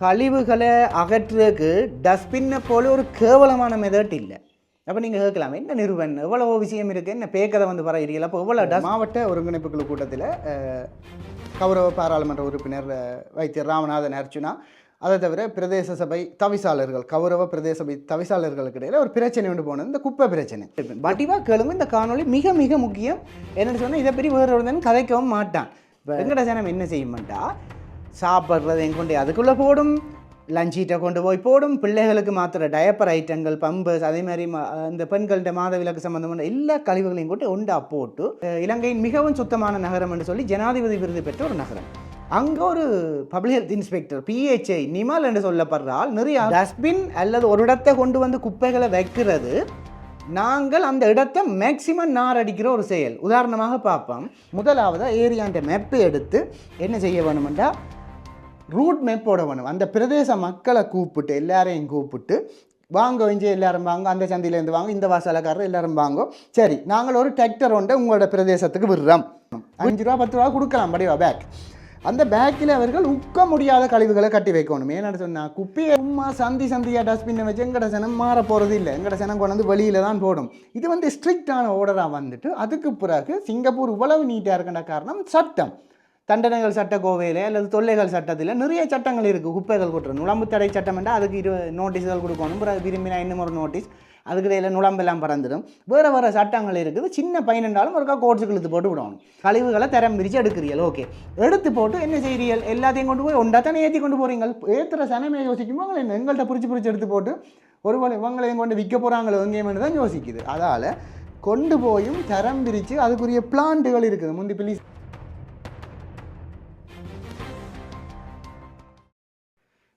கழிவுகளை அகற்றுறதுக்கு டஸ்ட்பின்னை போல ஒரு கேவலமான மெதட் இல்லை. அப்போ நீங்கள் கேட்கலாம் என்ன நிறுவன்? எவ்வளோ விஷயம் இருக்குது என்ன பேக்கதை வந்து பரவாயில்லை அப்போ எவ்வளோ டஸ்ட் மாவட்ட ஒருங்கிணைப்பு குழு கூட்டத்தில் கௌரவ பாராளுமன்ற உறுப்பினர் வைத்தியர் ராமநாதன் அர்ச்சுனா அதை தவிர பிரதேச சபை தவிசாளர்கள் கௌரவ பிரதேச சபை தவிசாளர்களுக்கு இடையில ஒரு பிரச்சனை ஒன்று போனது இந்த குப்பை பிரச்சனை. வடிவா கேளுங்க இந்த காணொளி மிக மிக முக்கியம். என்னன்னு சொன்னால் இதை பற்றி வேறு ஒருத்தன் கதைக்கவும் மாட்டான். வெங்கட ஜனம் என்ன செய்ய மாட்டா சாப்பிட்றதையும் கொண்டு அதுக்குள்ளே போடும். லஞ்சீட்டை கொண்டு போய் போடும். பிள்ளைகளுக்கு மாத்திர டயப்பர் ஐட்டங்கள் பம்பர்ஸ் அதே மாதிரி இந்த பெண்கள்கிட்ட மாதவிலக்கு சம்பந்தமான எல்லா கழிவுகளையும் கொண்டு ஒண்டா போட்டு இலங்கையின் மிகவும் சுத்தமான நகரம் என்று சொல்லி ஜனாதிபதி விருது பெற்ற ஒரு நகரம். அங்கே ஒரு public health inspector PHI Nimal என்று சொல்லப்படுறால் நிறைய டஸ்ட்பின் அல்லது ஒரு இடத்தை கொண்டு வந்து குப்பைகளை வைக்கிறது. நாங்கள் அந்த இடத்தை மேக்சிமம் நார் அடிக்கிற ஒரு செயல். உதாரணமாக பார்ப்போம். முதலாவது ஏரியாண்ட மேப்பை எடுத்து என்ன செய்ய வேணுமெண்டா ரூட் மேப்போட வேணும். அந்த பிரதேச மக்களை கூப்பிட்டு எல்லாரையும் கூப்பிட்டு வாங்க இஞ்சி எல்லாரும் வாங்க அந்த சந்தையிலேருந்து வாங்க இந்த வாசலக்காரர் எல்லாரும் வாங்க. சரி நாங்கள் ஒரு டிராக்டர் ஒன்றை உங்களோட பிரதேசத்துக்கு விடுறோம். அஞ்சு ரூபா பத்து ரூபா கொடுக்கலாம் படிவா பேக் அந்த பேக்கில் அவர்கள் உக்க முடியாத கழிவுகளை கட்டி வைக்கணும். ஏன்னு சொன்னால் குப்பையை சும்மா சந்தி சந்தியாக டஸ்ட்பின்னை வச்சு எங்கட சனம் மாற போகிறது இல்லை. எங்கட சனம் கொண்டு வந்து வெளியில் தான் போடும். இது வந்து ஸ்ட்ரிக்டான ஓர்டராக வந்துட்டு அதுக்கு பிறகு சிங்கப்பூர் இவ்வளவு நீட்டாக இருக்கின்ற காரணம் சட்டம். தண்டனைகள் சட்ட கோவையில் அல்லது தொல்லைகள் சட்டத்தில் நிறைய சட்டங்கள் இருக்குது குப்பைகள் கொட்டுறது நுழம்பு தடை சட்டம் என்றால் அதுக்கு இரு நோட்டீஸ்கள் கொடுக்கணும். விரும்பினா இன்னும் ஒரு நோட்டீஸ் அதுக்கு நுழம்பெல்லாம் பறந்துடும். வேறு வேறு சட்டங்கள் இருக்குது. சின்ன பையன்ண்டாலும் ஒருக்கா கோட்ஸுக்கு இழுத்து போட்டு விடணும். கழிவுகளை தரம் பிரித்து எடுக்கிறீர்கள். ஓகே எடுத்து போட்டு என்ன செய்கிறீர்கள் எல்லாத்தையும் கொண்டு போய் ஒன்றா தானே ஏற்றி கொண்டு போகிறீங்க ஏற்றுற சனமே யோசிக்கும்போது என்ன எங்கள்கிட்ட பிடிச்சி பிடிச்சி எடுத்து போட்டு ஒரு போல இவங்களையும் கொண்டு விற்க போகிறாங்களோ எங்கேயுமே தான் யோசிக்குது. அதால் கொண்டு போயும் தரம் பிரித்து அதுக்குரிய பிளான்ட்டுகள் இருக்குது. முந்தி பிள்ளி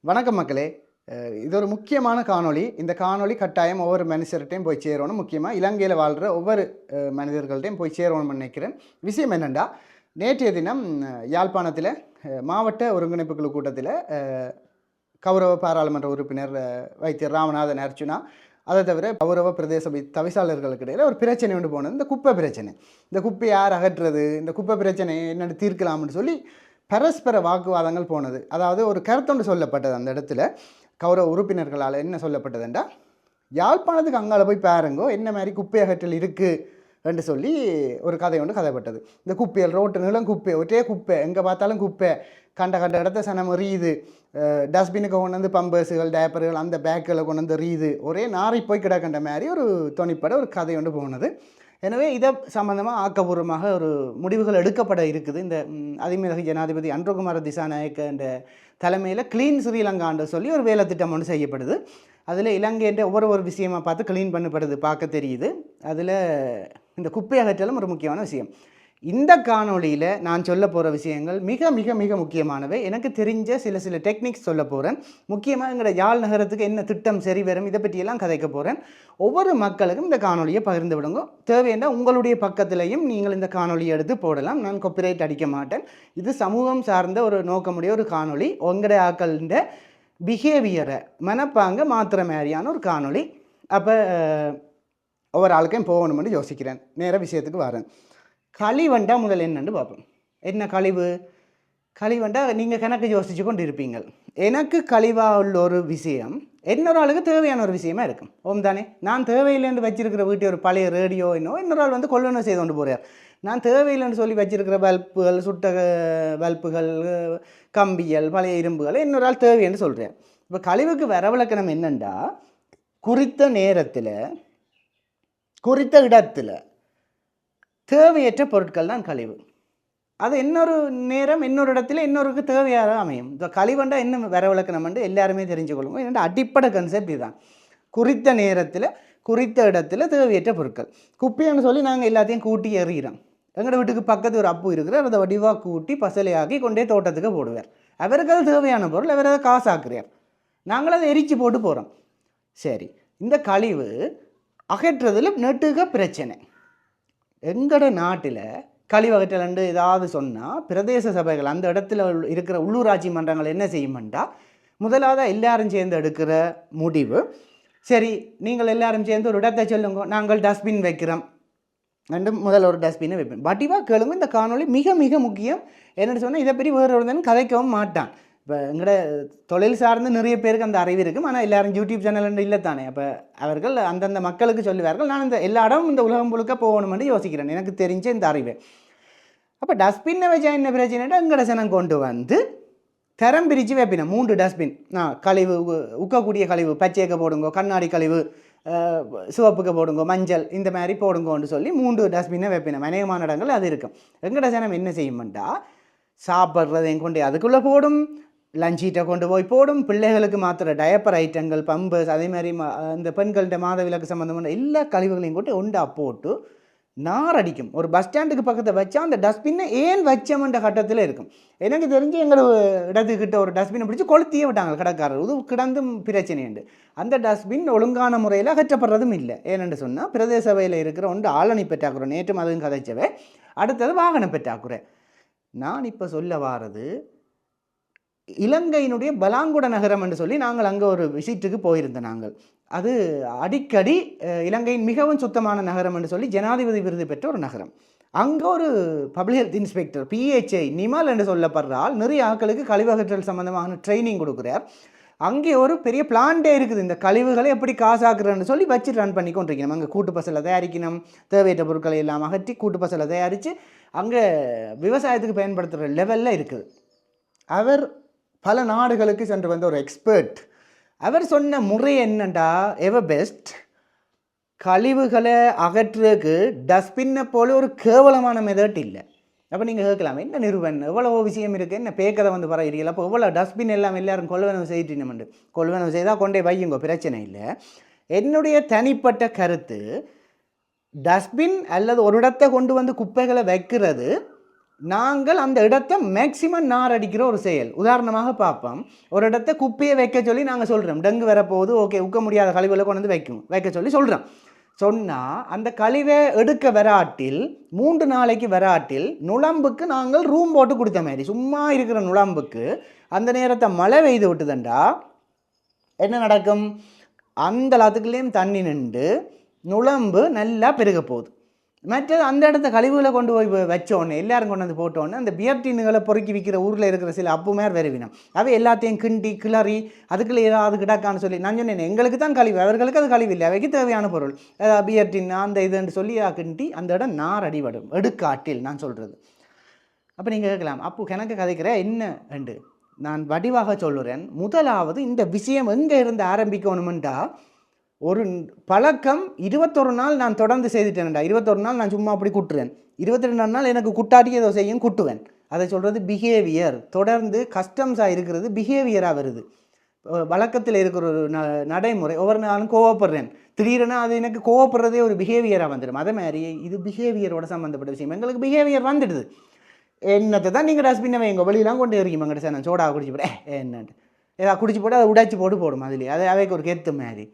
வணக்கம் மக்களே. இது ஒரு முக்கியமான காணொளி. இந்த காணொளி கட்டாயம் ஒவ்வொரு மனுஷர்கிட்டையும் போய் சேரணும். முக்கியமாக இலங்கையில் வாழ்கிற ஒவ்வொரு மனிதர்கள்ட்டையும் போய் சேரணும்னு நினைக்கிறேன். விஷயம் என்னென்னா நேற்றைய தினம் யாழ்ப்பாணத்தில் மாவட்ட ஒருங்கிணைப்பு குழு கூட்டத்தில் கௌரவ பாராளுமன்ற உறுப்பினர் வைத்தியர் ராமநாதன் அர்ச்சுனா அதை தவிர கௌரவ பிரதேச தவிசாளர்களுக்கு இடையில் ஒரு பிரச்சனை ஒன்று போனது. இந்த குப்பை பிரச்சனை. இந்த குப்பை யார் அகற்றுறது? இந்த குப்பை பிரச்சனை என்னென்னு தீர்க்கலாம்னு சொல்லி பரஸ்பர வாக்குவாதங்கள் போனது. அதாவது ஒரு கருத்தொன்று சொல்லப்பட்டது அந்த இடத்துல. கௌரவ உறுப்பினர்களால் என்ன சொல்லப்பட்டதுண்டா யாழ்ப்பாணத்துக்கு அங்கால போய் பாருங்கோ என்ன மாதிரி குப்பை அகற்றல் இருக்குது என்று சொல்லி ஒரு கதை ஒன்று கதைப்பட்டது. இந்த குப்பைகள் ரோட்டு நீளம் குப்பை ஒற்றே குப்பை எங்கே பார்த்தாலும் குப்பை. கண்ட கண்ட இடத்த சனம் எறியுது. டஸ்ட்பினுக்கு கொண்டு வந்து பம்பர்ஸுகள் டேப்பர்கள் அந்த பேக்கில் கொண்டு வந்து எறியுது. ஒரே நாரி போய் கிடக்கின்ற மாதிரி ஒரு துணிப்பட ஒரு கதை ஒன்று போனது. எனவே இதை சம்பந்தமாக ஆக்கபூர்வமாக ஒரு முடிவுகள் எடுக்கப்பட இருக்குது. இந்த ம், அதிமிரக ஜனாதிபதி அன்றகுமார திசாநாயக்க என்ற தலைமையில் கிளீன் ஸ்ரீலங்கான்னு சொல்லி ஒரு வேலை திட்டம் ஒன்று செய்யப்படுது. அதில் இலங்கைன்ற ஒவ்வொரு ஒரு விஷயமாக பார்த்து க்ளீன் பண்ணப்படுது பார்க்க தெரியுது. அதில் இந்த குப்பை அகற்றலும் ஒரு முக்கியமான விஷயம். இந்த காணொளியில் நான் சொல்ல போகிற விஷயங்கள் மிக மிக மிக முக்கியமானவை. எனக்கு தெரிஞ்ச சில சில டெக்னிக்ஸ் சொல்ல போகிறேன் முக்கியமாக எங்களோட யாழ் நகரத்துக்கு என்ன திட்டம் சரி வரும் இதை பற்றியெல்லாம் கதைக்க போகிறேன் ஒவ்வொரு மக்களுக்கும் இந்த காணொலியை பகிர்ந்து விடுங்க. தேவையான உங்களுடைய பக்கத்திலையும் நீங்கள் இந்த காணொலியை எடுத்து போடலாம். நான் கொப்பிரைட் அடிக்க மாட்டேன். இது சமூகம் சார்ந்த ஒரு நோக்கமுடைய ஒரு காணொளி. உங்களுடைய ஆக்களின் பிஹேவியரை மனப்பாங்க மாத்திர மாதிரியான ஒரு காணொளி. அப்போ ஒவ்வொரு ஆளுக்கையும் போகணும்னு யோசிக்கிறேன். நேர விஷயத்துக்கு வரேன். கழிவண்டா முதல் என்னன்னு பார்ப்போம். என்ன கழிவு? கழிவண்டா நீங்கள் கணக்கு யோசிச்சு கொண்டு இருப்பீங்க எனக்கு கழிவாக உள்ள ஒரு விஷயம் இன்னொரு ஆளுக்கு தேவையான ஒரு விஷயமா இருக்கும். ஓம் தானே? நான் தேவையில்லைன்னு வச்சிருக்கிற வீட்டு ஒரு பழைய ரேடியோ இன்னும் இன்னொரு ஆள் வந்து கொள்ளணும் செய்து கொண்டு போகிறார் நான் தேவையில்லைன்னு சொல்லி வச்சிருக்கிற பல்புகள் சுட்ட பல்புகள் கம்பிகள் பழைய இரும்புகள் இன்னொரு ஆள் தேவைன்னு சொல்கிறேன் இப்போ கழிவுக்கு வரவிலக்கணம் என்னண்டா? குறித்த நேரத்தில் குறித்த இடத்துல தேவையற்ற பொருட்கள் தான் கழிவு. அது இன்னொரு நேரம் இன்னொரு இடத்துல இன்னொருக்கு தேவையாக அமையும். இந்த கழிவண்டா என்ன வரவிலக்கணம் வந்து எல்லாருமே தெரிஞ்சுக்கொள்ளுங்க. என்னென்ன அடிப்படை கன்செப்ட் இதுதான். குறித்த நேரத்தில் குறித்த இடத்துல தேவையற்ற பொருட்கள். குப்பைன்னு சொல்லி நாங்கள் எல்லாத்தையும் கூட்டி எறிகிறோம். எங்களோட வீட்டுக்கு பக்கத்து ஒரு அப்பு இருக்கிறார். அதை வடிவாக கூட்டி பசலையாக்கி கொண்டே தோட்டத்துக்கு போடுவார். அவருக்கு அது தேவையான பொருள். அவர் அதை காசாக்குறார். நாங்கள் அதை எரிச்சு போட்டு போகிறோம் சரி. இந்த கழிவு அகற்றுறதுல நெட்டுக பிரச்சனை. எங்கட நாட்டில் கழிவகற்றலண்டு ஏதாவது சொன்னால் பிரதேச சபைகள் அந்த இடத்துல உள்ள- இருக்கிற உள்ளூராட்சி மன்றங்கள் என்ன செய்யுமெண்டா? முதலாவது எல்லாரும் சேர்ந்து எடுக்கிற முடிவு. சரி நீங்கள் எல்லாரும் சேர்ந்து ஒரு இடத்தை சொல்லுங்க. நாங்கள் டஸ்ட்பின் வைக்கிறோம். ரெண்டு முதல் ஒரு டஸ்ட்பினை வைப்பேன் வடிவாக கேளுங்க. இந்த காணொளி மிக மிக முக்கியம். என்னென்னு சொன்னால் இதை பற்றி வேறு ஒருத்தன் கதைக்கவும் மாட்டான். இப்போ எங்களோட தொழில் சார்ந்து நிறைய பேருக்கு அந்த அறிவு இருக்கும். ஆனால் எல்லாரும் யூடியூப் சேனல் இல்லை தானே அப்போ அவர்கள் அந்தந்த மக்களுக்கு சொல்லுவார்கள் நான் இந்த எல்லா இடமும் இந்த உலகம் முழுக்க போகணும்னு யோசிக்கிறேன். எனக்கு தெரிஞ்ச இந்த அறிவு. அப்போ டஸ்ட்பின்னை வச்சா என்ன பிரச்சனைட்டு எங்களோட சனம் கொண்டு வந்து தரம் பிரித்து வைப்பினேன் மூன்று டஸ்ட்பின் ஆ கழிவு உ- உக்கக்கூடிய கழிவு பச்சையக்க போடுங்கோ கண்ணாடி கழிவு அஹ், சிவப்புக்கு போடுங்கோ மஞ்சள் இந்த மாதிரி போடுங்கோன்னு சொல்லி மூன்று டஸ்ட்பினை வைப்பினேன் அநேகமான இடங்கள் அது இருக்கும். எங்கட ஜனம் என்ன செய்யுமெண்டா சாப்பிட்றதையும் கொண்டு அதுக்குள்ளே போடும். லஞ்சீட்டை கொண்டு போய் போடும். பிள்ளைகளுக்கு மாத்திர டயப்பர் ஐட்டங்கள் பம்பு அதே மாதிரி ம- இந்த பெண்கள்கிட்ட மாதவிலக்கு சம்மந்தமான எல்லா கழிவுகளையும் கொண்டு உண்டா போட்டு நார் அடிக்கும் ஒரு பஸ் ஸ்டாண்டுக்கு பக்கத்தில் வச்சா அந்த டஸ்ட்பின்னை ஏன் வச்சோம்ன்ற கட்டத்தில் இருக்கும். எனக்கு தெரிஞ்சு எங்களோட இடத்துக்கிட்ட ஒரு டஸ்ட்பினை பிடிச்சி கொளுத்தியே விட்டாங்க கடைக்காரர். இது கிடந்தும் பிரச்சனை உண்டு. அந்த டஸ்ட்பின் ஒழுங்கான முறையில் அகற்றப்படுறதும் இல்லை. ஏனென்று சொன்னால் பிரதேச சபையில் இருக்கிற ஒன்று ஆளணி பெற்றாக்குறை நேற்றும் அதுவும் கதைச்சவை. அடுத்தது வாகன பெற்றாக்குறை. நான் இப்போ சொல்ல வாரது இலங்கையினுடைய பலாங்குட நகரம் என்று சொல்லி நாங்கள் அங்கே ஒரு விசிட்டுக்கு போயிருந்தோம் நாங்கள். அது அடிக்கடி இலங்கையின் மிகவும் சுத்தமான நகரம் என்று சொல்லி ஜனாதிபதி விருது பெற்ற ஒரு நகரம். அங்கே ஒரு public health inspector PHI Nimal என்று சொல்லப்படுற ஆள் நிறைய ஆட்களுக்கு கழிவகற்றல் சம்பந்தமான ட்ரைனிங் கொடுக்குறார். அங்கே ஒரு பெரிய பிளான்டே இருக்குது. இந்த கழிவுகளை எப்படி காசாக்குறேன்னு சொல்லி வச்சு ரன் பண்ணி கொண்டிருக்கணும். அங்கே கூட்டு பசலை தயாரிக்கணும். தேவையற்ற பொருட்களை எல்லாம் அகற்றி கூட்டு பசலை தயாரித்து அங்கே விவசாயத்துக்கு பயன்படுத்துகிற லெவலில் இருக்குது. அவர் பல நாடுகளுக்கு சென்று வந்த ஒரு எக்ஸ்பர்ட் அவர் சொன்ன முறை என்னண்டா? எவர் பெஸ்ட் கழிவுகளை அகற்றுறதுக்கு டஸ்ட்பின்னை போல ஒரு கேவலமான மெதட் இல்லை. அப்போ நீங்கள் கேட்கலாம் என்ன நிறுவன்? எவ்வளோ விஷயம் இருக்குது என்ன பேக்கதை வந்து பரவாயில்லை அப்போ எவ்வளோ டஸ்ட்பின் எல்லாம் எல்லாரும் கொள்வனவு செய்யிட்டு கொள்வனவு செய்தால் கொண்டே வையுங்க பிரச்சனை இல்லை. என்னுடைய தனிப்பட்ட கருத்து டஸ்ட்பின் அல்லது ஒரு இடத்தை கொண்டு வந்து குப்பைகளை வைக்கிறது நாங்கள் அந்த இடத்தை மேக்சிமம் நார் அடிக்கிற ஒரு செயல். உதாரணமாக பார்ப்போம். ஒரு இடத்த குப்பையை வைக்க சொல்லி நாங்கள் சொல்கிறோம் டெங்கு வரப்போகுது ஓகே உக்க முடியாத கழிவுகளை கொண்டு வந்து வைக்கும் வைக்க சொல்லி சொல்கிறோம் சொன்னால் அந்த கழிவை எடுக்க வராட்டில் மூன்று நாளைக்கு வராட்டில் நுழம்புக்கு நாங்கள் ரூம் போட்டு கொடுத்த மாதிரி சும்மா இருக்கிற நுழம்புக்கு அந்த நேரத்தை மழை பெய்து விட்டுதண்டா என்ன நடக்கும்? அந்த எல்லாத்துக்குள்ளேயும் தண்ணி நின்று நுழம்பு நல்லா பெருக போகுது. மற்றது அந்த இடத்த கழிவுகளை கொண்டு போய் வச்சோன்னே எல்லாரும் கொண்டு வந்து போட்டோன்னே அந்த பியர் டின்னுகளை பொறுக்கி விற்கிற ஊரில் இருக்கிற சில அப்புமேர் வருவினம். அவை எல்லாத்தையும் கிண்டி கிளறி அதுக்குள்ளே ஏதாவது கிடக்கான்னு சொல்லி நான் சொன்னேன் எங்களுக்கு தான் கழிவு அவர்களுக்கு அது கழிவு இல்லை அவைக்கு தேவையான பொருள். அஹ் பியர் டின் அந்த இதுன்னு சொல்லி கிண்டி அந்த இடம் நார் அடிபடும் எடுக்காட்டில் நான் சொல்கிறது அப்போ நீங்கள் கேட்கலாம் அப்போ கணக்கு கதைக்கிற என்ன என்று நான் வடிவாக சொல்லுறேன் முதலாவது இந்த விஷயம் எங்கே இருந்து ஆரம்பிக்கணுமெண்டா ஒரு பழக்கம் இருபத்தொரு நாள் நான் தொடர்ந்து செய்துட்டேன்டா. இருபத்தொரு நாள் நான் சும்மா அப்படி குட்டுறேன் இருபத்தி ரெண்டு நாள் எனக்கு குட்டாட்டி ஏதோ செய்யும் குட்டுவேன். அதை சொல்கிறது பிஹேவியர் தொடர்ந்து கஸ்டம்ஸாக இருக்கிறது பிஹேவியராக வருது. வழக்கத்தில் இருக்கிற ஒரு ந நடைமுறை. ஒவ்வொரு நாளும் கோவப்படுறேன். திடீரெனா அது எனக்கு கோவப்படுறதே ஒரு பிஹேவியராக வந்துடும் அதே மாதிரி இது பிஹேவியரோட சம்மந்தப்பட்ட விஷயம். எங்களுக்கு பிஹேவியர் வந்துடுது. என்னத்தை தான் நீங்கள் டஸ்ட்பின்னை வைங்க வெளியெல்லாம் கொண்டு வரீங்க மங்கட சார் நான் சோடா குடிச்சு போட. என்னன்ட்டு? ஏதாவது குடிச்சு போட்டு அதை உடைச்சி போட்டு போடும் அதுலேயே அது அவைக்கு ஒரு கெத்து மாதிரி.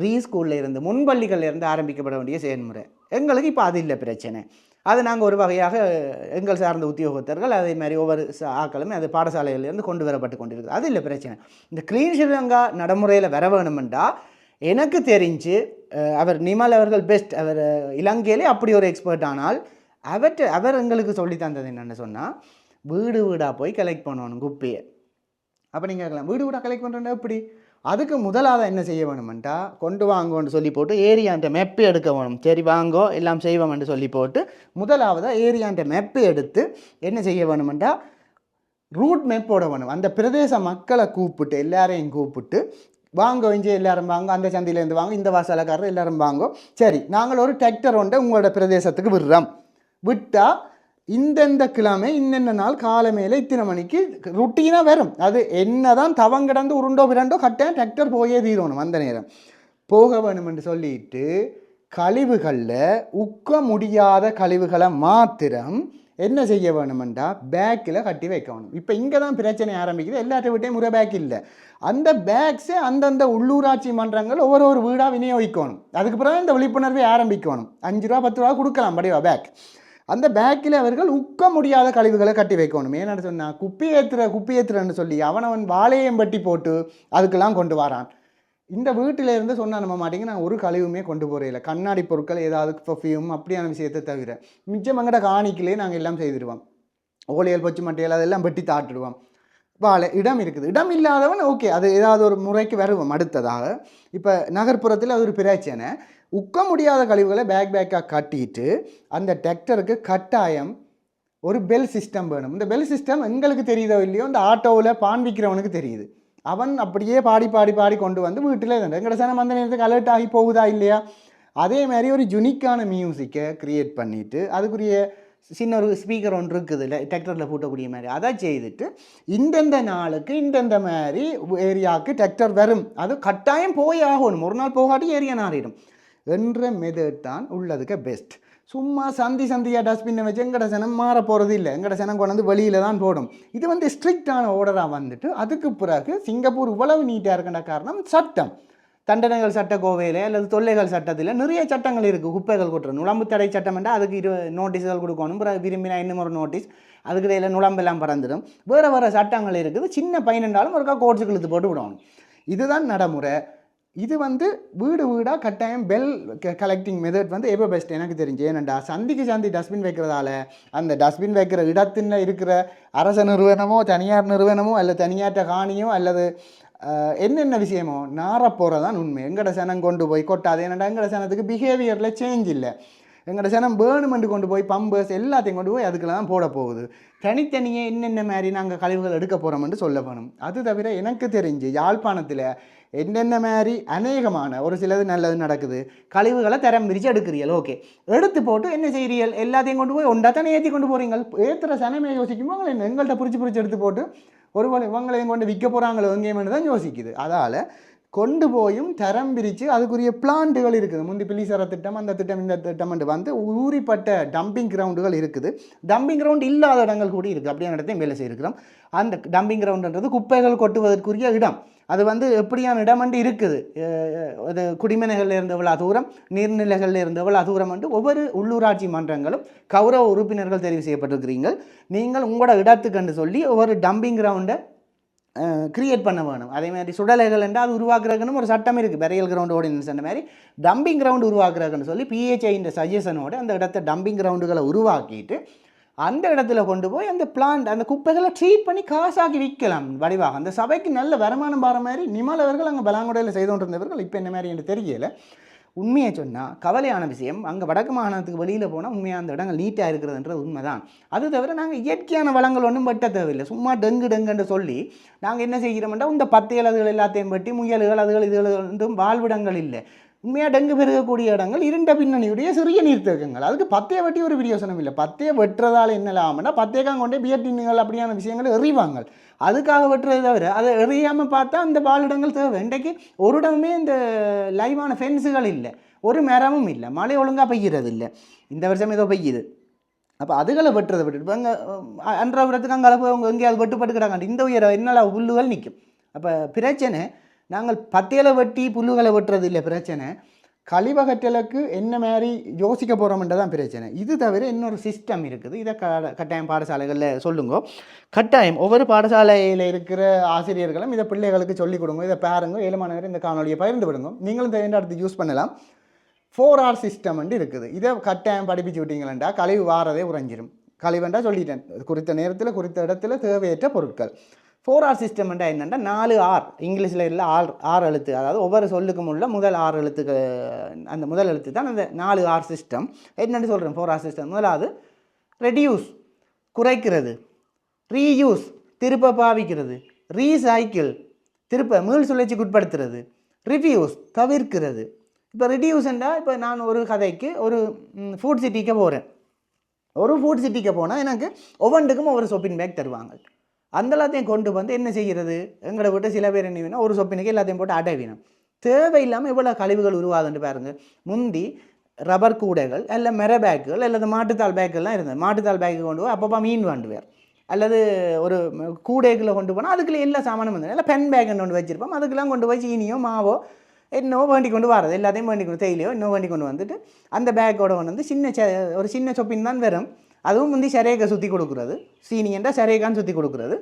ப்ரீ ஸ்கூல்ல இருந்து முன்பள்ளிகளில் இருந்து ஆரம்பிக்கப்பட வேண்டிய செயல்முறை. எங்களுக்கு இப்போ அது இல்லை பிரச்சனை. அது நாங்கள் ஒரு வகையாக எங்கள் சார்ந்த உத்தியோகத்தர்கள் அதே மாதிரி ஒவ்வொரு ஆக்களுமே அது பாடசாலையிலேருந்து கொண்டு வரப்பட்டு கொண்டிருக்குது. அது இல்லை பிரச்சனை. இந்த க்ளீன் ஸ்ரீலங்கா நடைமுறையில் வர வேணுமெண்டா எனக்கு தெரிஞ்சு அவர் நிமல் அவர்கள் பெஸ்ட் அவர் இலங்கையிலே அப்படி ஒரு எக்ஸ்பர்ட் ஆனால் அவற்றை அவர் எங்களுக்கு சொல்லி தந்தது என்னென்னு சொன்னால் வீடு வீடாக போய் கலெக்ட் பண்ணணும் குப்பையை. அப்போ நீங்கள் கேட்கலாம் வீடு வீடாக கலெக்ட் பண்ணுறேன்னா எப்படி? அதுக்கு முதலாவது என்ன செய்ய வேணுமெண்டா கொண்டு வாங்கோன்னு சொல்லி போட்டு ஏரியாண்ட மெப்பு எடுக்க வேணும். சரி வாங்கோ எல்லாம் செய்வோம்னு சொல்லி போட்டு முதலாவதாக ஏரியான்ற மெப்பு எடுத்து என்ன செய்ய வேணுமெண்டா ரூட் மேப்போட வேணும். அந்த பிரதேச மக்களை கூப்பிட்டு எல்லாரையும் கூப்பிட்டு வாங்க இஞ்சி எல்லாரும் வாங்க அந்த சந்தையிலேருந்து வாங்க இந்த வாசலக்காரர் எல்லாரும் வாங்க. சரி நாங்கள் ஒரு டிராக்டர் ஒன்றை உங்களோட பிரதேசத்துக்கு விடுறோம். விட்டால் இந்தந்த கிழமை இன்னென்ன நாள் காலை மேலே இத்தனை மணிக்கு ருட்டீனாக வரும். அது என்ன தான் தவம் கிடந்து உருண்டோ பிரண்டோ கட்டேன் டிராக்டர் போயே தீரணும் அந்த நேரம். போக வேணும்னு சொல்லிட்டு கழிவுகளில் உக்க முடியாத கழிவுகளை மாத்திரம் என்ன செய்ய வேணுமெண்டா பேக்கில் கட்டி வைக்கணும். இப்போ இங்கே தான் பிரச்சனை ஆரம்பிக்குது. எல்லாத்த வீட்டையும் முறை பேக் இல்லை. அந்த பேக்ஸை அந்தந்த உள்ளூராட்சி மன்றங்கள் ஒவ்வொரு ஒரு வீடாக விநியோகிக்கணும். அதுக்கு பிறகு இந்த விழிப்புணர்வை ஆரம்பிக்கணும். அஞ்சு ரூபா பத்து ரூபா கொடுக்கலாம். படிவா பேக் அந்த பேக்கில் அவர்கள் உக்க முடியாத கழிவுகளை கட்டி வைக்கணும். ஏன்னு சொன்னால் குப்பி ஏற்றுற குப்பி ஏற்றுறன்னு சொல்லி அவனவன் வாழையம் பட்டி போட்டு அதுக்கெல்லாம் கொண்டு வரான். இந்த வீட்டில் இருந்து சொன்னால் நம்ம மாட்டேங்க நான் ஒரு கழிவுமே கொண்டு போகிறதில்ல கண்ணாடி பொருட்கள் ஏதாவது பர்ஃப்யூம் அப்படியான விஷயத்தை தவிர மிச்சம் எங்கட காணிக்கிலே நாங்கள் எல்லாம் செய்திருவோம் ஓலையல் பச்சு மட்டையல் அதெல்லாம் வெட்டி தாட்டுடுவோம். வாழை இடம் இருக்குது. இடம் இல்லாதவன் ஓகே அது ஏதாவது ஒரு முறைக்கு வருவோம். அடுத்ததாக இப்போ நகர்ப்புறத்தில் அது ஒரு பிரச்சனை. உக்க முடியாத கழிவுகளை பேக் பேக்காக கட்டிட்டு அந்த டிராக்டருக்கு கட்டாயம் ஒரு பெல் சிஸ்டம் வேணும். இந்த பெல் சிஸ்டம் எங்களுக்கு தெரியுதோ இல்லையோ? இந்த ஆட்டோவில் பான் விற்கிறவனுக்கு தெரியுது. அவன் அப்படியே பாடி பாடி பாடி கொண்டு வந்து வீட்டில் இருந்தான் எங்கட சனம் அந்த நேரத்துக்கு அலர்ட் ஆகி போகுதா இல்லையா? அதே மாதிரி ஒரு யுனிக்கான மியூசிக்கை க்ரியேட் பண்ணிவிட்டு அதுக்குரிய சின்ன ஒரு ஸ்பீக்கர் ஒன்று இருக்குது இல்லை டிராக்டரில் பூட்டக்கூடிய மாதிரி. அதை செய்துட்டு இந்தந்த நாளுக்கு இந்தந்த மாதிரி ஏரியாவுக்கு டிராக்டர் வரும். அது கட்டாயம் போய் ஆகணும். ஒரு நாள் போகாட்டி ஏரியா நாறிடும் என்ற மெதட் தான் உள்ளதுக்கு பெஸ்ட் சும்மா சந்தி சந்தியாக டஸ்ட்பின்னை வச்சு எங்கட சனம் மாற போகிறது இல்லை. எங்கட சனம் கொண்டு வந்து வெளியில் தான் போடும். இது வந்து ஸ்ட்ரிக்டான ஓர்டராக வந்துட்டு அதுக்கு பிறகு சிங்கப்பூர் இவ்வளவு நீட்டாக இருக்கின்ற காரணம் சட்டம். தண்டனைகள் சட்ட கோவையில் அல்லது தொல்லைகள் சட்டத்தில் நிறைய சட்டங்கள் இருக்குது குப்பைகள் கொட்டுற நுழம்பு தடை சட்டம் என்றால் அதுக்கு இரு நோட்டீஸ்கள் கொடுக்கணும். பிறகு விரும்பினா இன்னும் ஒரு நோட்டீஸ் அதுக்கு இடையில் நுழம்பெல்லாம் பறந்துடும். வேறு வேறு சட்டங்கள் இருக்குது. சின்ன பையனுண்டாலும் ஒருக்கா கோட்ஸுக்கு இழுத்து போட்டு விடணும். இதுதான் நடைமுறை. இது வந்து வீடு வீடாக கட்டாயம் பெல் கலெக்டிங் மெத்தட் வந்து எப்போ பெஸ்ட் எனக்கு தெரிஞ்சு? ஏனண்டா சந்திக்கு சந்தி டஸ்ட்பின் வைக்கிறதால அந்த டஸ்ட்பின் வைக்கிற இடத்துல இருக்கிற அரச நிறுவனமோ தனியார் நிறுவனமோ அல்லது தனியார்ட்ட காணியோ அல்லது என்னென்ன விஷயமோ நார போகிறதான் உண்மை. எங்கட சனம் கொண்டு போய் கொட்டாது. ஏனண்டா எங்கட சனத்துக்கு பிஹேவியரில் சேஞ்ச் இல்லை. எங்களோட சனம் வேணுமென்று கொண்டு போய் பம்பர்ஸ் எல்லாத்தையும் கொண்டு போய் அதுக்கெல்லாம் தான் போட போகுது. தனித்தனியே என்னென்ன மாதிரி நாங்கள் கழிவுகள் எடுக்க போகிறோம்னு சொல்ல வேணும். அது தவிர எனக்கு தெரிஞ்சு யாழ்ப்பாணத்தில் என்னென்ன மாதிரி அநேகமான ஒரு சிலது நல்லது நடக்குது. கழிவுகளை தரம் பிரித்து எடுக்கிறீர்கள். ஓகே எடுத்து போட்டு என்ன செய்கிறீர்கள் எல்லாத்தையும் கொண்டு போய் ஒன்றா தானே ஏற்றி கொண்டு போகிறீங்க ஏற்றுற சனமே யோசிக்கும்? என்ன எங்கள்கிட்ட பிரித்து பிடிச்சி எடுத்து போட்டு ஒருவேளை இவங்களையும் கொண்டு விற்க போகிறாங்களோ எங்கேயுமே தான் யோசிக்குது. அதால் கொண்டு போயும் தரம் பிரித்து அதுக்குரிய பிளான்ட்டுகள் இருக்குது. முந்தி பிள்ளிசர திட்டம் அந்த திட்டம் இந்த திட்டம் வந்து ஊறிப்பட்ட டம்பிங் கிரவுண்டுகள் இருக்குது. டம்பிங் கிரவுண்ட் இல்லாத இடங்கள் கூட இருக்குது. அப்படியான இடத்தையும் வேலை செய்திருக்கிறோம் அந்த டம்பிங் கிரவுண்டுன்றது குப்பைகள் கொட்டுவதற்குரிய இடம். அது வந்து எப்படியான இடமண்டு இருக்குது. அது குடிமனைகளில் இருந்து எவ்வளோ தூரம் நீர்நிலைகளில் இருந்து எவ்வளோ தூரம் வந்து ஒவ்வொரு உள்ளூராட்சி மன்றங்களும் கௌரவ உறுப்பினர்கள் தெரிவு செய்யப்பட்டிருக்கிறீர்கள். நீங்கள் உங்களோட இடத்துக்குன்னு சொல்லி ஒவ்வொரு டம்பிங் கிரவுண்டை கிரியேட் பண்ண வேணும். அதே மாதிரி சுடலைகள் என்றால் அது உருவாக்குறதுக்குன்னு ஒரு சட்டம் இருக்குது பெரியல் கிரவுண்ட் ஆர்டினன்ஸ் அந்த மாதிரி டம்பிங் கிரவுண்டு உருவாக்குறதுன்னு சொல்லி பிஹெச்ஐன்ற சஜஷனோடு அந்த இடத்த டம்பிங் கிரவுண்டுகளை உருவாக்கிட்டு அந்த இடத்துல கொண்டு போய் அந்த பிளான்ட் அந்த குப்பைகளை ட்ரீட் பண்ணி காசாக்கி விற்கலாம். வடிவாக அந்த சபைக்கு நல்ல வருமானம் வர மாதிரி நிமலவர்கள் அங்கே பலாங்குடையில் செய்து கொண்டிருந்தவர்கள் இப்போ என்ன மாதிரி எனக்கு தெரியலை. உண்மையை சொன்னால் கவலையான விஷயம் அங்கே வடக்கு மாகாணத்துக்கு வெளியில் போனால் உண்மையாக அந்த இடங்கள் நீட்டாக இருக்கிறதுன்றது உண்மைதான். அது தவிர நாங்கள் இயற்கையான வளங்கள் ஒன்றும் வெட்ட தேவையில்லை. சும்மா டெங்கு டெங்குன்னு சொல்லி நாங்கள் என்ன செய்கிறோம்னா இந்த பத்து அதுகள் எல்லாத்தையும் பற்றி முயல்கள் அதுகள் இதுகள் வாழ்விடங்கள் இல்லை. உண்மையாக டெங்கு பெருகக்கூடிய இடங்கள் இருண்ட பின்னணியுடைய சிறிய நீர்த்தேக்கங்கள். அதுக்கு பத்தையை வெட்டி ஒரு பிரியோசனம் இல்லை பத்தையை வெட்டுறதால என்ன லாபம்னா பத்தையக்காங்க கொண்டே பியர் டின்னுகள் அப்படியான விஷயங்களை எறிவாங்க அதுக்காக வெட்டுறதை தவிர அதை எறியாமல் பார்த்தா அந்த பாலிடங்கள் தேவை. இன்றைக்கு ஒரு இடமுமே இந்த லைவான ஃபென்ஸுகள் இல்லை. ஒரு மரமும் இல்லை. மழை ஒழுங்காக பெய்கிறது இல்லை இந்த வருஷம் ஏதோ பெய்யுது. அப்போ அதுகளை வெட்டுறதை விட்டுட்டு இப்போ அங்கே அன்றாபுரத்துக்கு அங்கே அளவு அவங்க எங்கேயாவது வெட்டுப்பட்டு கிடக்காங்க இந்த உயர என்னல உள்ளுகள் நிற்கும் அப்போ பிரச்சனை நாங்கள் பத்தியலை வெட்டி புல்லுகளை வெட்டுறது இல்லை பிரச்சனை. கழிவகற்றலுக்கு என்ன மாதிரி யோசிக்க போகிறோம்ன்றதான் பிரச்சனை. இது தவிர இன்னொரு சிஸ்டம் இருக்குது. இதை க கட்டாயம் பாடசாலைகளில் சொல்லுங்க. கட்டாயம் ஒவ்வொரு பாடசாலையில் இருக்கிற ஆசிரியர்களும் இதை பிள்ளைகளுக்கு சொல்லிக் கொடுங்க இதை பாருங்க ஏழுமானவர் இந்த காணொலியை பகிர்ந்து விடுங்க. நீங்களும் தேர்ந்தெடுத்து யூஸ் பண்ணலாம். ஃபோர் ஆர் சிஸ்டம் இருக்குது. இதை கட்டாயம் படிப்பிச்சு விட்டீங்களா கழிவு வாரதே உறைஞ்சிரும். கழிவுண்டா சொல்லிட்டேன். குறித்த நேரத்தில் குறித்த இடத்துல தேவையற்ற பொருட்கள். ஃபோர் ஆர் என்றால் என்னென்னா நாலு ஆர் இங்கிலீஷில் இல்லை ஆர் ஆறு எழுத்து. அதாவது ஒவ்வொரு சொல்லுக்கும் உள்ள முதல் ஆறு எழுத்துக்கு அந்த முதல் எழுத்து தான் அந்த நாலு ஆர் சிஸ்டம் என்னென்னு சொல்கிறேன் ஃபோர் ஆர் சிஸ்டம் முதலாவது ரெடியூஸ் குறைக்கிறது. ரீயூஸ் திருப்ப பாவிக்கிறது. ரீசைக்கிள் திருப்ப மீள் சுழற்சிக்கு உட்படுத்துறது. ரிவ்யூஸ் தவிர்க்கிறது. இப்போ ரிடியூஸ்ண்டா இப்போ நான் ஒரு கதைக்கு ஒரு ஃபுட் சிட்டிக்கு போகிறேன் ஒரு ஃபுட் சிட்டிக்கு போனால் எனக்கு ஒவ்வொன்றுக்கும் ஒவ்வொரு சொப்பின் பேக் தருவாங்க. அந்த எல்லாத்தையும் கொண்டு வந்து என்ன செய்கிறது? எங்களை விட்டு சில பேர் என்ன வேணும் ஒரு சொப்பினுக்கு எல்லாத்தையும் போட்டு அடைவினும் தேவையில்லாமல் இவ்வளோ கழிவுகள் உருவாதுன்னு பாருங்கள் முந்தி ரப்பர் கூடைகள் இல்லை மெர பேக்குகள் அல்லது மாட்டுத்தாள் பேக்கெல்லாம் இருந்தது. மாட்டுத்தாள் பேக்கு கொண்டு போய் அப்பப்போ மீன் வாண்டுவார். அல்லது ஒரு கூடைகளை கொண்டு போனால் அதுக்குள்ளே எல்லா சாமானும் வந்து இல்லை பென் பேக் ஒன்று வச்சுருப்போம். அதுக்கெல்லாம் கொண்டு போய் சீனியோ மாவோ என்னவோ வேண்டி கொண்டு வரது எல்லாத்தையும் வேண்டி கொண்டு தேயிலையோ இன்னும் வேண்டி கொண்டு வந்துட்டு அந்த பேக்கோட கொண்டு வந்து சின்ன ச ஒரு சின்ன சொப்பின் தான் வரும். அதுவும் வந்து சரேகை சுற்றி கொடுக்குறது. சீனி சரேகான்னு சுற்றி கொடுக்குறது.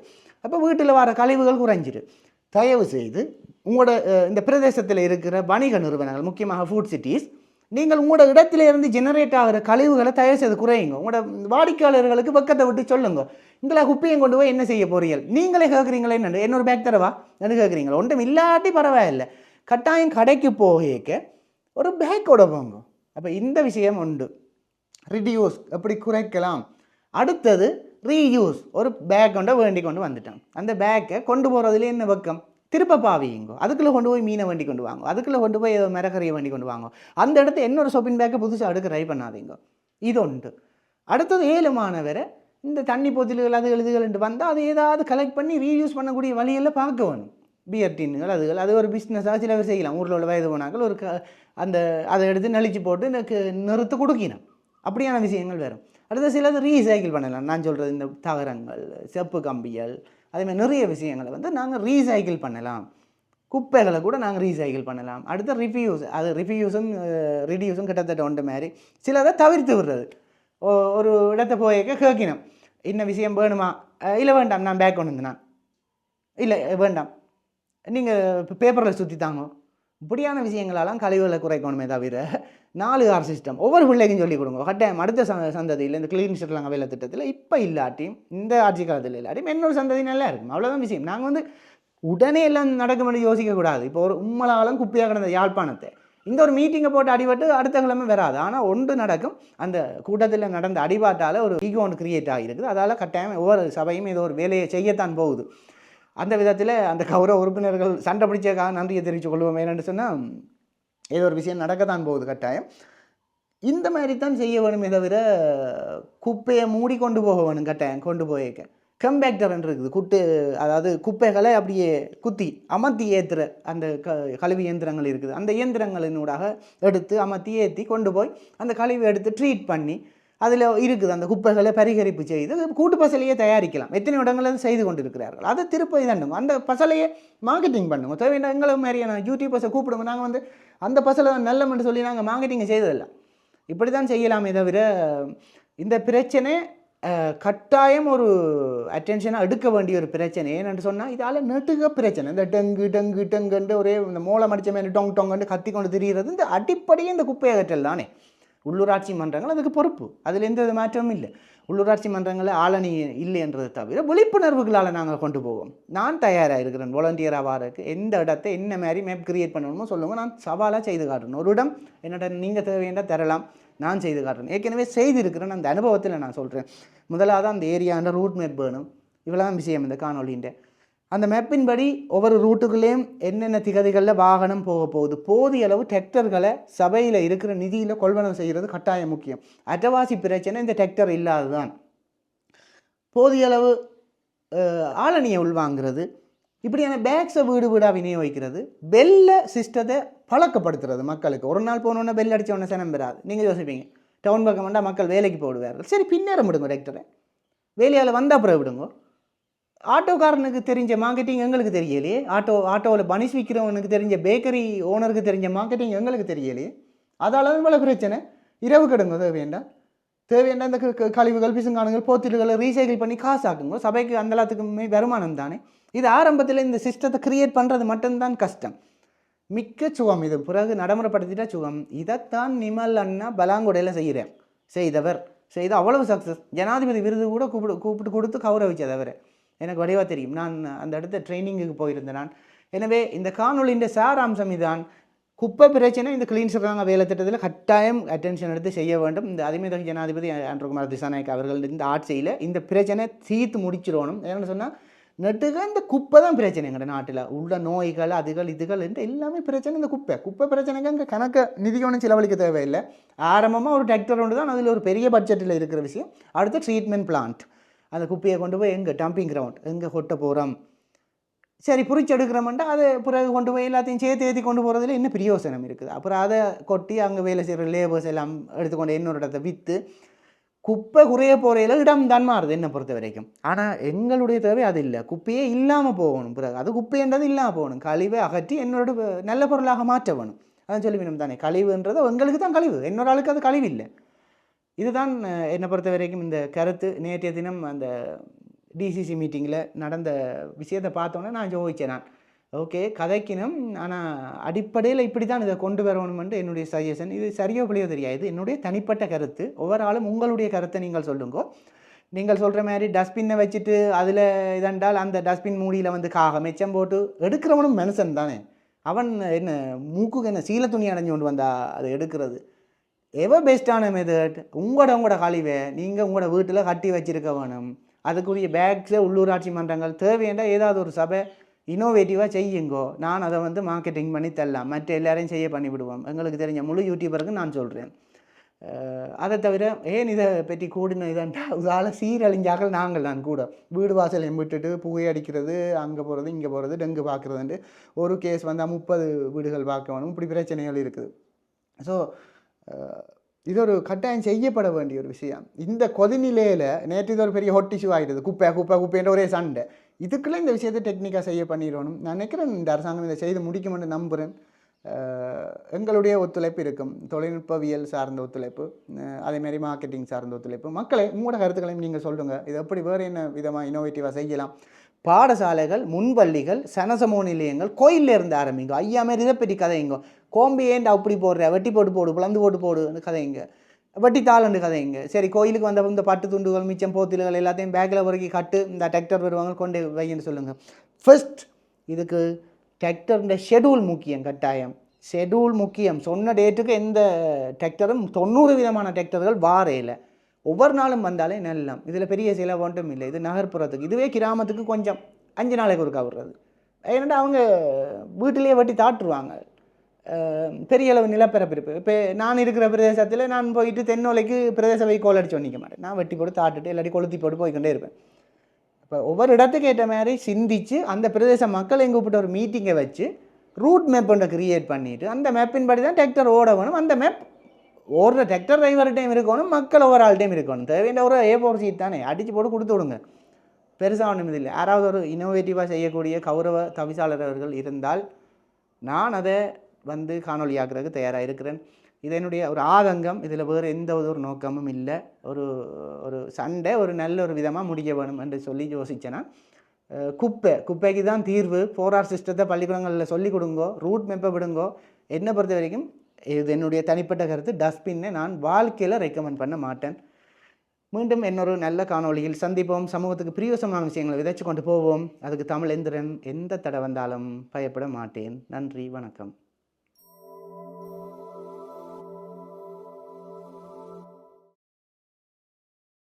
அப்போ வீட்டில் வர கழிவுகள் குறைஞ்சிரு. தயவு செய்து உங்களோட இந்த பிரதேசத்தில் இருக்கிற வணிக நிறுவனங்கள் முக்கியமாக ஃபுட் சிட்டிஸ் நீங்கள் உங்களோட இடத்துல இருந்து ஜெனரேட் ஆகிற கழிவுகளை தயவு செய்து குறையுங்க. உங்களோட வாடிக்கையாளர்களுக்கு பக்கத்தை விட்டு சொல்லுங்க. உங்களை குப்பையும் கொண்டு போய் என்ன செய்ய போறீர்கள்? நீங்களே கேட்குறீங்களே என்ன? இன்னொரு பேக் தரவா? என்ன கேட்குறீங்களா? ஒன்றும் இல்லாட்டி பரவாயில்லை. கட்டாயம் கடைக்கு போக ஒரு பேக்கோட போங்க அப்போ இந்த விஷயம் உண்டு. ரிடியூஸ் எப்படி குறைக்கலாம்? அடுத்தது ரீயூஸ் ஒரு பேக் கொண்டு வேண்டி கொண்டு வந்துட்டான் அந்த பேக்கை கொண்டு போகிறதுல என்ன பக்கம் திருப்ப பாவியுங்க அதுக்குள்ளே கொண்டு போய் மீனை வண்டி கொண்டு வாங்க. அதுக்குள்ளே கொண்டு போய் ஏதோ மிரகறியை வண்டி கொண்டு வாங்க. அந்த இடத்த இன்னொரு சொப்பின் பேக்கை புதுசாக அடுக்க ட்ரை பண்ணாதீங்க. இது உண்டு அடுத்தது ஏழு மாணவர் இந்த தண்ணி போத்தில்கள் அது எழுதுகள் வந்தால் அதை ஏதாவது கலெக்ட் பண்ணி ரீயூஸ் பண்ணக்கூடிய வழியெல்லாம் பார்க்க வேணும். பியர் டின்னுகள் அதுகள் அது ஒரு பிஸ்னஸாக சில பேர் செய்யலாம். ஊரில் உள்ள வயது போனாக்கள் ஒரு க அந்த அதை எடுத்து நெளிச்சு போட்டு எனக்கு நிறுத்து கொடுக்கணும். அப்படியான விஷயங்கள் வரும். அடுத்து சிலது ரீசைக்கிள் பண்ணலாம். நான் சொல்கிறது இந்த தகரங்கள் செப்பு கம்பிகள் அதேமாதிரி நிறைய விஷயங்களை வந்து நாங்கள் ரீசைக்கிள் பண்ணலாம். குப்பைகளை கூட நாங்கள் ரீசைக்கிள் பண்ணலாம். அடுத்து ரிஃப்யூஸ் அது ரிஃப்யூஸும் ரிடியூஸும் கிட்டத்தட்ட ஒன்று மாதிரி சிலதை தவிர்த்து விடுறது. ஒரு இடத்த போயிக்க கேட்கணும். இன்ன விஷயம் வேணுமா? இல்லை வேண்டாம் நான் பேக் கொண்டு வந்தேன் இல்லை வேண்டாம். நீங்கள் பேப்பரில் சுற்றி தாங்க. இப்படியான விஷயங்களெல்லாம் கழிவுகளை குறைக்கணுமே தவிர நாலு ஆர் சிஸ்டம் ஒவ்வொரு பிள்ளைக்கும் சொல்லிக் கொடுங்க. கட்டாயம் அடுத்த சந்த சந்ததியில் இந்த கிளீன் ஷர்ட்லாம் வேலை திட்டத்தில் இப்போ இல்லாட்டியும் இந்த ஆட்சி காலத்தில் இல்லாட்டியும் இன்னொரு சந்ததி நல்லா இருக்கும். அவ்வளோதான் விஷயம். நாங்கள் வந்து உடனே எல்லாம் நடக்கும்னு யோசிக்கக்கூடாது இப்போ ஒரு உம்மலாலும் குப்பையாக கிடந்த யாழ்ப்பாணத்தை. இந்த ஒரு மீட்டிங்கை போட்டு அடிபட்டு அடுத்த கிழமை வராது. ஆனால் ஒன்று நடக்கும். அந்த கூட்டத்தில் நடந்த அடிபாட்டால் ஒரு ஈகோ ஒன்று கிரியேட் ஆகிருக்குது அதால் கட்டாயம் ஒவ்வொரு சபையும் ஏதோ ஒரு வேலையை செய்யத்தான் போகுது. அந்த விதத்தில் அந்த கௌரவ உறுப்பினர்கள் சண்டை பிடிச்சக்காக நன்றியை தெரிவித்துக் கொள்வோம். என்னென்னு சொன்னால் ஏதோ ஒரு விஷயம் நடக்கத்தான் போகுது கட்டாயம். இந்த மாதிரி தான் செய்ய வேணுமே தவிர குப்பையை மூடி கொண்டு போக வேணும் கட்டாயம் கொண்டு போயிருக்க கம்பேக்டர்ன்னு இருக்குது. குட்டு அதாவது குப்பைகளை அப்படியே குத்தி அமர்த்தி ஏற்றுற அந்த க கழிவு இயந்திரங்கள் இருக்குது. அந்த இயந்திரங்களினூடாக எடுத்து அமர்த்தி ஏற்றி கொண்டு போய் அந்த கழிவு எடுத்து ட்ரீட் பண்ணி அதில் இருக்குது அந்த குப்பைகளை பரிகரிப்பு செய்து கூட்டு பசலையே தயாரிக்கலாம். எத்தனை இடங்களில் செய்து கொண்டிருக்கிறார்கள்? அதை திருப்ப தண்டும் அந்த பசலையே மார்க்கெட்டிங் பண்ணுங்க. தேவையான எங்களை மாதிரியான யூடியூபர்ஸை கூப்பிடுங்க. நாங்கள் வந்து அந்த பசலை நல்லமென்று சொல்லி நாங்கள் மார்க்கெட்டிங் செய்ததில்லை. இப்படி தான் செய்யலாமே தவிர இந்த பிரச்சனை கட்டாயம் ஒரு அட்டென்ஷனாக எடுக்க வேண்டிய ஒரு பிரச்சனை. ஏன்னு சொன்னால் இதால் நெட்டுக பிரச்சனை. இந்த டங்கு டங்கு டங்குன்ட்டு ஒரே இந்த மூளை மடிச்ச மாதிரி டொங் டொங்குன்ட்டு கத்தி கொண்டு திரிகிறது இந்த அடிப்படையே இந்த குப்பையை அகற்றல் தானே. உள்ளூராட்சி மன்றங்கள் அதுக்கு பொறுப்பு. அதில் எந்த வித மாற்றமும் இல்லை. உள்ளூராட்சி மன்றங்களில் ஆளணி இல்லை என்றதை தவிர விழிப்புணர்வுகளால் நாங்கள் கொண்டு போவோம். நான் தயாராக இருக்கிறேன். வாலண்டியராக வரக்கு எந்த இடத்தை என்ன மாதிரி மேப் கிரியேட் பண்ணணுமோ சொல்லுங்கள் நான் சவாலாக செய்து காட்டணும் ஒரு இடம் என்னோட நீங்கள் தேவையான தரலாம். நான் செய்து காட்டுறேன். ஏற்கனவே செய்திருக்கிறேன். அந்த அனுபவத்தில் நான் சொல்கிறேன் முதலாவது அந்த ஏரியாண்ட ரூட் மேப் வேணும். இவ்வளோதான் விஷயம் இந்த காணொலின்ற அந்த மேப்பின்படி ஒவ்வொரு ரூட்டுக்குள்ளேயும் என்னென்ன திகதிகளில் வாகனம் போக போகுது? போதிய அளவு டிராக்டர்களை சபையில் இருக்கிற நிதியில் கொள்வனம் செய்கிறது கட்டாயம் முக்கியம். அட்டவாசி பிரச்சனை இந்த டிராக்டர் இல்லாததான் போதிய அளவு ஆளணியை உள்வாங்கிறது இப்படியான பேக்ஸை வீடு வீடாக விநியோகிக்கிறது பெல்ல சிஸ்டத்தை பழக்கப்படுத்துறது மக்களுக்கு. ஒரு நாள் போனோன்னே பெல் அடிச்ச உடனே சனம் பெறாது. நீங்கள் யோசிப்பீங்க. டவுன் பக்கம் வந்தால் மக்கள் வேலைக்கு போடுவார்கள். சரி பின்னேற விடுங்க டிராக்டரை வேலையால் வந்தால் அப்புறம் விடுங்க. ஆட்டோக்காரனுக்கு தெரிஞ்ச மார்க்கெட்டிங் எங்களுக்கு தெரியலையே? ஆட்டோ ஆட்டோவில் பனிஷ் விற்கிறவனுக்கு தெரிஞ்ச பேக்கரி ஓனருக்கு தெரிஞ்ச மார்க்கெட்டிங் எங்களுக்கு தெரியலையே? அதால் இவ்வளோ பிரச்சனை. இரவு கிடங்க தேவையண்டா? தேவையண்டா இந்த க- கழிவுகள் பிசுங்கானுங்கள் போத்தில்களை ரீசைக்கிள் பண்ணி காசு ஆக்குங்க. சபைக்கு அந்த எல்லாத்துக்குமே வருமானம் தானே? இது ஆரம்பத்தில் இந்த சிஸ்டத்தை கிரியேட் பண்ணுறது மட்டும்தான் கஷ்டம். மிக்க சுகம் இது. பிறகு நடைமுறைப்படுத்திட்டா சுகம். இதைத்தான் நிமல் அண்ணா பலாங்குடையில் செய்கிறேன் செய்தவர். செய்து அவ்வளவு சக்ஸஸ் ஜனாதிபதி விருது கூட கூப்பிட்டு கூப்பிட்டு கொடுத்து கௌரவிச்சதவர். எனக்கு வடிவாக தெரியும். நான் அந்த இடத்த ட்ரைனிங்குக்கு போயிருந்தேன் நான். எனவே இந்த காணொலியின் சாராம்சம் இதான். குப்பை பிரச்சனை இந்த கிளீன் சொல்கிறாங்க வேலை திட்டத்தில் கட்டாயம் அட்டென்ஷன் எடுத்து செய்ய வேண்டும். இந்த அதிமிதக ஜனாதிபதி அன்றகுமார் திசாநாயக் அவர்கள் இந்த ஆட்சியில் இந்த பிரச்சனை தீர்த்து முடிச்சிடணும். என்னென்னு சொன்னால் நெட்டுக இந்த குப்பை தான் பிரச்சனை எங்கள் நாட்டில். உள்ள நோய்கள் அதுகள் இதுகள் என்று எல்லாமே பிரச்சனை இந்த குப்பை. குப்பை பிரச்சனைக்கு அங்கே கணக்கு நிதி ஒன்றும் செலவழிக்க தேவையில்லை. ஆரம்பமாக ஒரு டிராக்டர் ஒன்று தான் அதில் ஒரு பெரிய பட்ஜெட்டில் இருக்கிற விஷயம். அடுத்து ட்ரீட்மெண்ட் பிளான்ட் அந்த குப்பையை கொண்டு போய் எங்கே டம்பிங் கிரவுண்ட் எங்கே கொட்ட போகிறோம் சரி புரிச்சு எடுக்கிறோம்ட்டா அதை பிறகு கொண்டு போய் எல்லாத்தையும் சேர்த்து ஏற்றி கொண்டு போகிறதுல என்ன பிரயோசனம் இருக்குது? அப்புறம் அதை கொட்டி அங்கே வேலை செய்கிற லேபர்ஸ் எல்லாம் எடுத்துக்கொண்டு இன்னொரு இடத்த விற்று குப்பை குறைய போகிறையில் இடம் தான் மாறுது என்னை பொறுத்த வரைக்கும். ஆனால் எங்களுடைய தேவை அது இல்லை. குப்பையே இல்லாமல் போகணும் பிறகு. அது குப்பைன்றது இல்லாமல் போகணும். கழிவை அகற்றி என்னோட நல்ல பொருளாக மாற்ற வேணும். அதான் சொல்லி வேணும் தானே கழிவுன்றது எங்களுக்கு தான் கழிவு. இன்னொரு ஆளுக்கு அது கழிவு இல்லை. இதுதான் என்னை பொறுத்த வரைக்கும் இந்த கருத்து. நேற்றைய தினம் அந்த டிசிசி மீட்டிங்கில் நடந்த விஷயத்தை பார்த்தோன்னே நான் யோசித்தேன் நான். ஓகே கதைக்கணும் ஆனால் அடிப்படையில் இப்படி தான் இதை கொண்டு வரணுமென்று என்னுடைய சஜஷன் இது சரியோ பிள்ளையோ தெரியாது. என்னுடைய தனிப்பட்ட கருத்து. ஒவ்வொரு ஆளும் உங்களுடைய கருத்தை நீங்கள் சொல்லுங்கோ. நீங்கள் சொல்கிற மாதிரி டஸ்ட்பின்னை வச்சுட்டு அதில் இதண்டால் அந்த டஸ்ட்பின் மூடியில் வந்து காகம் மெச்சம் போட்டு எடுக்கிறவனும் மனுஷன் தானே. அவன் என்ன மூக்குக்கு என்ன சீல துணி அடைஞ்சு கொண்டு வந்தா அதை எடுக்கிறது. எவ பெஸ்ட்டான மெத்தட் உங்களோட உங்களோட கழிவை நீங்கள் உங்களோட வீட்டில் கட்டி வச்சிருக்க வேணும். அதுக்குரிய பேக்ஸை உள்ளூராட்சி மன்றங்கள் தேவையண்டா ஏதாவது ஒரு சபை இனோவேட்டிவாக செய்யுங்கோ. நான் அதை வந்து மார்க்கெட்டிங் பண்ணி தரலாம். மற்ற எல்லாரையும் செய்ய பண்ணிவிடுவோம். எங்களுக்கு தெரிஞ்ச முழு யூடியூபருக்கு நான் சொல்கிறேன் அதை தவிர ஏன் இதை பற்றி கூடின இதன்றா இதால் சீரழிஞ்சாக்கள் நாங்கள் தான் கூட. வீடு வாசலையும் விட்டுட்டு புகை அடிக்கிறது அங்கே போகிறது இங்கே போகிறது டெங்கு பார்க்குறதுன்ட்டு ஒரு கேஸ் வந்தால் முப்பது வீடுகள் பார்க்க வேணும். இப்படி பிரச்சனைகள் இருக்குது. ஸோ இது ஒரு கட்டாயம் செய்யப்பட வேண்டிய ஒரு விஷயம். இந்த கொதிநிலையில் நேற்று இது ஒரு பெரிய ஹொட் இஷ்யூ ஆகிடுது குப்பை குப்பை குப்பைன்ற ஒரே சண்டை. இதுக்குள்ளே இந்த விஷயத்தை டெக்னிக்காக செய்ய பண்ணிடணும். நான் நினைக்கிறேன் இந்த அரசாங்கம் இதை செய்து முடிக்கும்னு நம்புகிறேன் எங்களுடைய ஒத்துழைப்பு இருக்கும். தொழில்நுட்பவியல் சார்ந்த ஒத்துழைப்பு அதேமாரி மார்க்கெட்டிங் சார்ந்த ஒத்துழைப்பு. மக்களை உங்களோட கருத்துக்களையும் நீங்கள் சொல்லுங்கள் இது எப்படி வேறு என்ன விதமாக இனோவேட்டிவாக செய்யலாம்? பாடசாலைகள் முன்பள்ளிகள் சனசமோ நிலையங்கள் கோயிலில் இருந்து ஆரம்பிங்க. ஐயா மாரி இதை பற்றி கதைங்க. கோம்பி ஏன்டா அப்படி போடுற? வெட்டி போட்டு போடு பிளந்து போட்டு போடுன்னு கதைங்க. வட்டி தாளண்டு கதைங்க. சரி கோயிலுக்கு வந்த இந்த பட்டு துண்டுகள் மிச்சம் போத்தில்கள் எல்லாத்தையும் பேக்கில் பிறகு கட்டு இந்த டிராக்டர் வருவாங்க கொண்டு வைங்கன்னு சொல்லுங்கள் ஃபர்ஸ்ட் இதுக்கு டிராக்டருடைய ஷெடியூல் முக்கியம் கட்டாயம். ஷெடியூல் முக்கியம். சொன்ன டேட்டுக்கு எந்த டிராக்டரும் தொண்ணூறு விதமான டிராக்டர்கள் வாரையில். ஒவ்வொரு நாளும் வந்தாலே நல்லம். இதில் பெரிய செலவு ஒன்றும் இல்லை. இது நகர்ப்புறத்துக்கு. இதுவே கிராமத்துக்கு கொஞ்சம். அஞ்சு நாளைக்கு ஒரு கவுறது ஏன்னா அவங்க வீட்டிலேயே வெட்டி தாட்டுருவாங்க பெரிய அளவு நிலப்பரப்பிருப்பு. இப்போ நான் இருக்கிற பிரதேசத்தில் நான் போயிட்டு தென்னோலைக்கு பிரதேச வைக்கோல் அடிச்சு நிற்க மாட்டேன். நான் வெட்டி போட்டு தாட்டுட்டு இல்லாட்டி கொளுத்தி போட்டு போய்க்கொண்டே இருப்பேன். இப்போ ஒவ்வொரு இடத்துக்கு ஏற்ற மாதிரி சிந்திச்சு அந்த பிரதேச மக்களை கூப்பிட்டு ஒரு மீட்டிங்கை வச்சு ரூட் மேப் ஒன்றை க்ரியேட் பண்ணிவிட்டு அந்த மேப்பின் படி தான் டிராக்டர் ஓட வேணும். அந்த மேப் ஓடுற டிராக்டர் டிரைவர் டைம் இருக்கணும் மக்கள் ஒவ்வொரு ஆள் டைம் இருக்கணும். தேவையான ஒரு ஏ ஃபோர் சீட் தானே. அடித்து போட்டு கொடுத்து விடுங்க. பெருசாக ஒன்றும் இல்லை. யாராவது ஒரு இனோவேட்டிவாக செய்யக்கூடிய கௌரவ தவிசாளர் அவர்கள் இருந்தால் நான் அதை வந்து காணொலியாக்குறதுக்கு தயாராக இருக்கிறேன். இது என்னுடைய ஒரு ஆதங்கம். இதில் வேறு எந்த ஒரு நோக்கமும் இல்லை. ஒரு ஒரு சண்டை ஒரு நல்ல ஒரு விதமாக முடிக்க வேணும் என்று சொல்லி யோசிச்சேன்னா குப்பை. குப்பைக்கு தான் தீர்வு. ஃபோர் ஆர் சிஸ்டத்தை பள்ளிக்கூடங்களில் சொல்லிக் கொடுங்கோ ரூட் மேப்பை விடுங்கோ. என்னை பொறுத்த வரைக்கும் இது என்னுடைய தனிப்பட்ட கருத்து. டஸ்ட்பின்னை நான் வாழ்க்கையில் ரெக்கமெண்ட் பண்ண மாட்டேன். மீண்டும் இன்னொரு நல்ல காணொளியில் சந்திப்போம். சமூகத்துக்கு பிரியோசமான விஷயங்களை விதைச்சு கொண்டு போவோம். அதுக்கு தமிழ் எந்திரன் எந்த தடை வந்தாலும் பயப்பட மாட்டேன். நன்றி வணக்கம்.